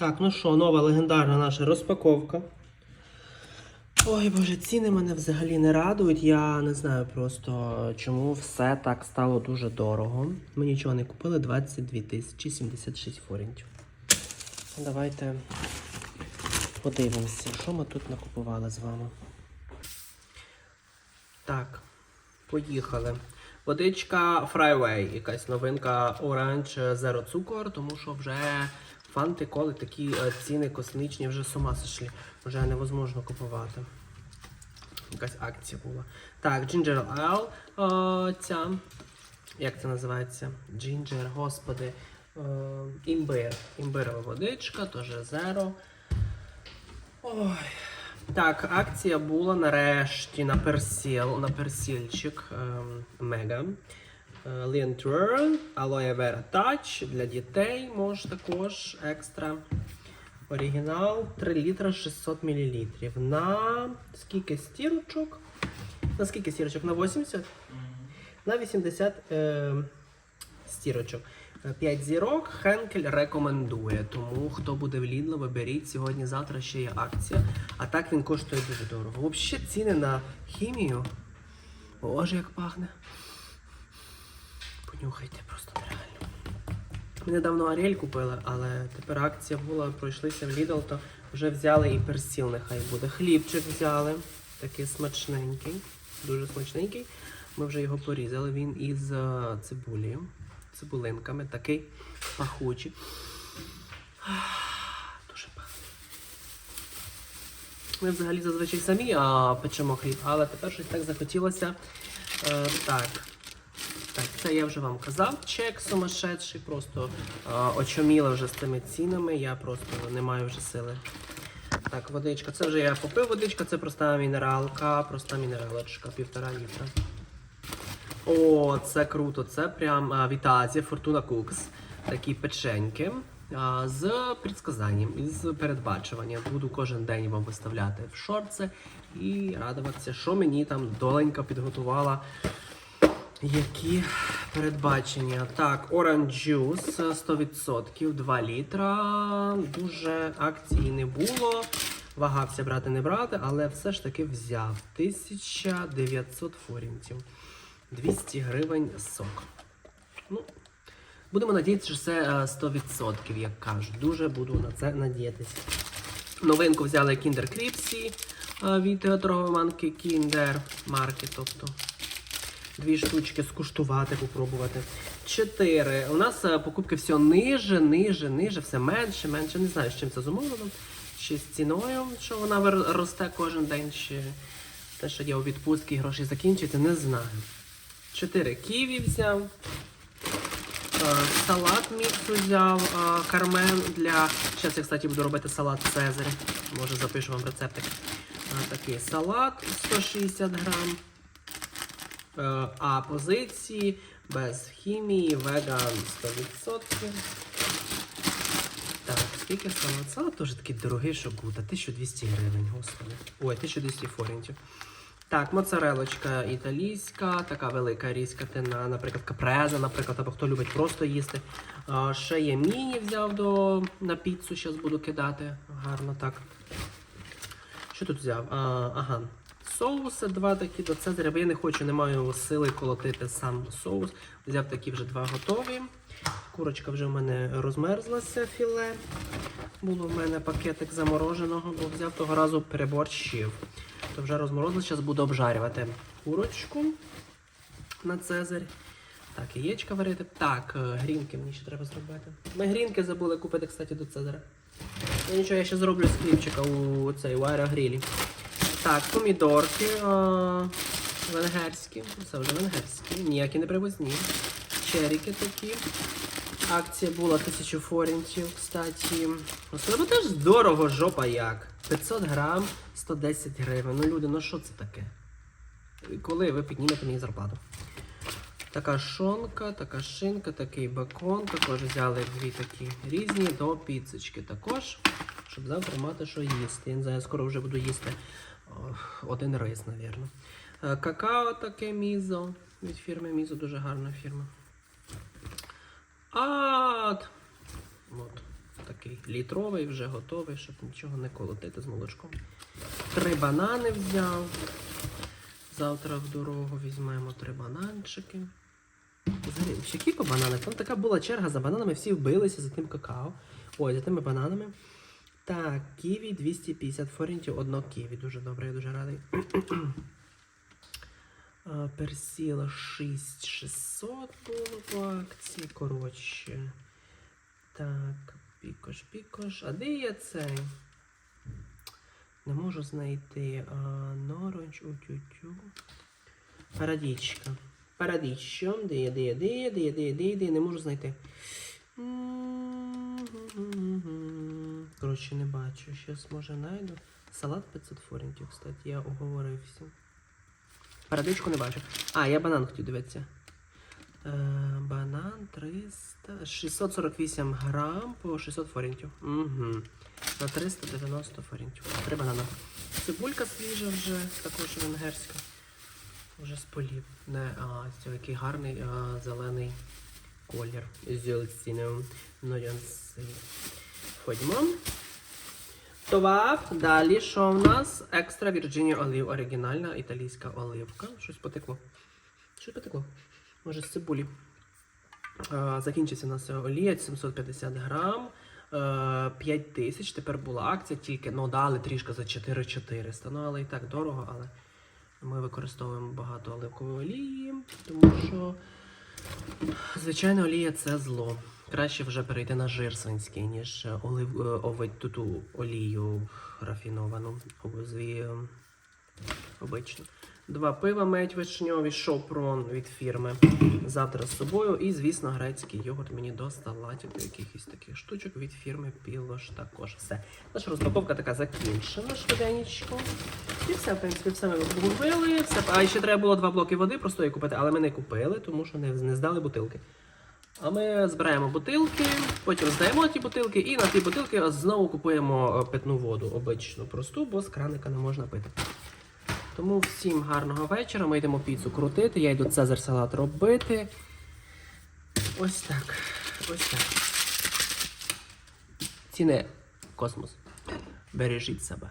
Так, ну що, нова легендарна наша розпаковка. Ой, боже, ціни мене взагалі не радують. Я не знаю просто, чому все так стало дуже дорого. Ми нічого не купили 22 тисячі 76 форінтів. Давайте подивимося, що ми тут накупували з вами. Так, поїхали. Водичка Фрайвей, якась новинка Orange Zero цукор, тому що вже фанти коли такі е, ціни космічні, вже з ума сошли. Вже невозможно купувати. Якась акція була. Так, Ginger Ale, е, ця. Як це називається? Ginger, господи. Е, імбир. Імбирова водичка, теж Zero. Ой. Так, акція була нарешті на персіл, на персільчик ем, Мега. Лінтвер, Aloe Vera Touch для дітей може також екстра. Оригінал 3 літра 600 мл. На скільки стірочок? На скільки стірочок? На 80? На 80 е, стірочок. 5 зірок Хенкель рекомендує. Тому хто буде в Lidl, виберіть. Сьогодні-завтра ще є акція. А так він коштує дуже дорого. Взагалі ціни на хімію. Боже, як пахне. Понюхайте, просто нереально. Недавно Аріель купили, але тепер акція була, пройшлися в Lidl, то вже взяли і персіл, нехай буде. Хлібчик взяли. Такий смачненький, дуже смачненький. Ми вже його порізали. Він із е, цибулею, цибулинками, такий пахучий. Дуже пахне. Ми взагалі зазвичай самі а, печемо хліб, але тепер щось так захотілося. Е, так. Це я вже вам казав. Чек сумасшедший, просто а, очоміла вже з цими цінами. Я просто не маю вже сили. Так, водичка. Це вже я попив водичка, це проста мінералка, проста мінералочка, півтора літра. О, це круто. Це прям а, Вітазія Фортуна Кукс. Такі печеньки. З предсказанням, із передбачуванням. Буду кожен день вам виставляти в шорти і радуватися, що мені там доленька підготувала. Які передбачення? Так, Orange Juice 100%, 2 літра. Дуже акції не було. Вагався брати, не брати, але все ж таки взяв. 1900 форінтів. 200 гривень сок. Ну, будемо надіятися, що це е, 100%, як кажуть. Дуже буду на це надіятися. Новинку взяли Kinder Кріпсі від е, торгової манки Kinder марки, тобто дві штучки скуштувати, попробувати. Чотири. У нас е, покупки все ниже, ниже, ниже, все менше, менше. Не знаю, з чим це зумовлено. Чи з ціною, що вона росте кожен день, чи те, що я у відпустці і гроші закінчуються, не знаю. Чотири ківі взяв. Е, Салат мікс взяв, е, кармен для. Зараз я, кстати, буду робити салат Цезарь. Може запишу вам рецептик. Такий салат 160 грам. Е, А позиції без хімії, веган 100%. Так, скільки салат? Салат теж такий дорогий, що буде. 1200 гривень, господи. Ой, 1200 форінтів. Так, моцарелочка італійська, така велика різкатина, наприклад, капреза, наприклад, або хто любить просто їсти. А, ще є міні взяв до, на піцу, зараз буду кидати. Гарно так. Що тут взяв? А, ага. Соуси два такі до Цезаря, бо я не хочу, не маю сили колотити сам соус. Взяв такі вже два готові. Курочка вже в мене розмерзлася філе. Було в мене пакетик замороженого, бо взяв того разу переборщив. То вже розморозилось, зараз буду обжарювати курочку на Цезарь. Так, яєчка варити. Так, е, грінки мені ще треба зробити. Ми грінки забули купити, кстати, до Цезаря. Ну нічого, я ще зроблю з хлібчика у цей у аерогрілі. Так, помідорки а, венгерські. Це вже венгерські. Ніякі не привозні. Черіки такі. Акція була 1000 форінтів, кстати. Особливо теж здорово, жопа як. 500 грам, 110 гривень. Ну, люди, ну що це таке? Коли ви піднімете мені зарплату? Така шонка, така шинка, такий бекон. Також взяли дві такі різні до піцечки також. Щоб завтра мати що їсти. Я не знаю, я скоро вже буду їсти один рис, напевно. Какао таке мізо. Від фірми Мізо дуже гарна фірма. А, от. такий літровий, вже готовий, щоб нічого не колотити з молочком. Три банани взяв. Завтра в дорогу візьмемо три бананчики. Взагалі, ще кілька бананів. Там така була черга за бананами, всі вбилися за тим какао. Ой, за тими бананами. Так, ківі 250 форінтів, одно ківі. Дуже добре, я дуже радий. Персіла 6600 було по акції. Коротше. Так, пікош, пікош. А де є цей? Не можу знайти. А, Норонч, утю-тю. Парадічка. Парадіччо. Де є, де є, де є, де є, де є, де є, не можу знайти. Коротше, не бачу. Щас може знайду. Салат 500 форінтів, кстати, я оговорився. Парадичку не бачу. А, я банан хотів дивитися. Е, банан 300. 648 грам по 600 форінтів. Угу. На 390 форінтів. Три банана. Цибулька свіжа вже, також венгерська. Вже з полів. Не, а, це який гарний а, зелений колір. Зюльцінем. Нуянси. Ходьмо. Товар. Далі, що в нас? Екстра Вірджинія олів. Оригінальна італійська оливка. Щось потекло. Щось потекло. Може, з цибулі. Закінчиться у нас олія 750 грам. 5 тисяч. Тепер була акція, тільки ну, дали трішки за 4400. Ну, але і так дорого, але ми використовуємо багато оливкової олії, тому що звичайно олія це зло. Краще вже перейти на жир свинський, ніж е, олив, е, овить ту олію рафіновану, обозві е, обичну. Два пива медь вишньові, шопрон від фірми. Завтра з собою. І, звісно, грецький йогурт мені до до якихось таких штучок від фірми Пілош також. Все. Наша розпаковка така закінчена швиденечко. І все, в принципі, все ми купили. Все. А ще треба було два блоки води простої купити, але ми не купили, тому що не, не здали бутилки. А ми збираємо бутилки, потім здаємо ті бутилки, і на ті бутилки знову купуємо е, питну воду, обичну, просту, бо з краника не можна пити. Тому всім гарного вечора. Ми йдемо піцу крутити. Я йду цезар салат робити. Ось так. Ось так. Ціни космос. Бережіть себе.